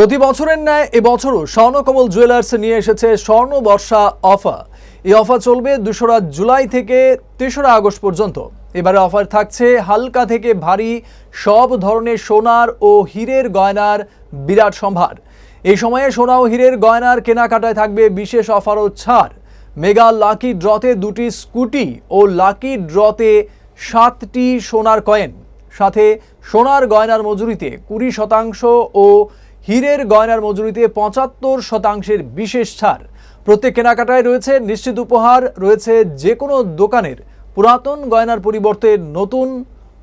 প্রতি বছরের ন্যায় এবছরও স্বর্ণকমল জুয়েলার্স নিয়ে এসেছে স্বর্ণ বর্ষা অফার। এই অফার চলবে দুশোরা জুলাই থেকে তেসরা আগস্ট পর্যন্ত। এবারে অফার থাকছে হালকা থেকে ভারী সব ধরনের সোনার ও হীরের গয়নার বিরাট সম্ভার। এই সময়ে সোনা ও হীরের গয়নার কেনাকাটায় থাকবে বিশেষ অফার ও ছাড়। মেগা লাকি ড্রতে দুটি স্কুটি ও লাকি ড্রতে সাতটি সোনার কয়েন। সাথে সোনার গয়নার মজুরিতে কুড়ি শতাংশ ও হীরের গয়নার মজুরিতে পঁচাত্তর শতাংশের বিশেষ ছাড়। প্রত্যেক কেনাকাটায় রয়েছে নিশ্চিত উপহার, রয়েছে যে কোনো দোকানের। পুরাতন গয়নার পরিবর্তে নতুন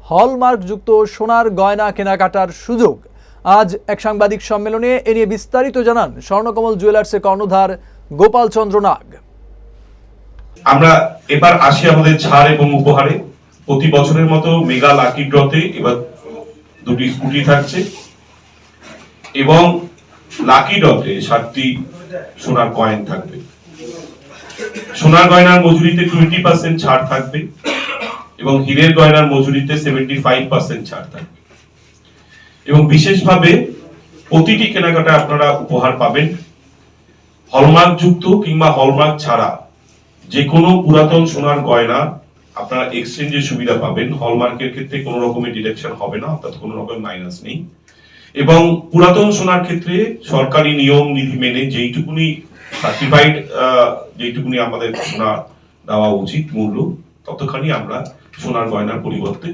হলমার্কযুক্ত সোনার গয়না কেনাকাটার সুযোগ। আজ এক সাংবাদিক সম্মেলনে এ নিয়ে বিস্তারিত জানান স্বর্ণকমল জুয়েলার্সের কর্ণধার গোপাল চন্দ্র নাগ। আমরা এবার আসি আমাদের ছাড় এবং উপহারে। প্রতি বছরের মতো মেগা লাকি ড্রতে এবার দুটি স্কুটি থাকছে। এবং লাকি ড্রতে সাতটি সোনার কয়েন থাকবে। সোনার গয়নার মজুরিতে টোয়েন্টি পার্সেন্ট ছাড় থাকবে এবং হীরের গয়নার মজুরিতে সেভেন্টি ফাইভ পার্সেন্ট ছাড় থাকবে। এবং বিশেষভাবে প্রতিটি কেনাকাটায় আপনারা উপহার পাবেন। হলমার্ক যুক্ত কিংবা হলমার্ক ছাড়া যে কোনো পুরাতন সোনার গয়না আপনারা এক্সচেঞ্জের সুবিধা পাবেন। হলমার্কের ক্ষেত্রে কোনো রকমের ডিডাকশন হবে না, অর্থাৎ কোনো রকম মাইনাস নেই। এবং পুরাতন সোনার ক্ষেত্রে সরকারি নিয়ম, নীতি মেনে যেইটুকুনি সার্টিফাইড যেইটুকুনি আমাদের সোনা দেওয়া উচিত মূল্য, ততখানি আমরা সোনার গয়নার পরিবর্তে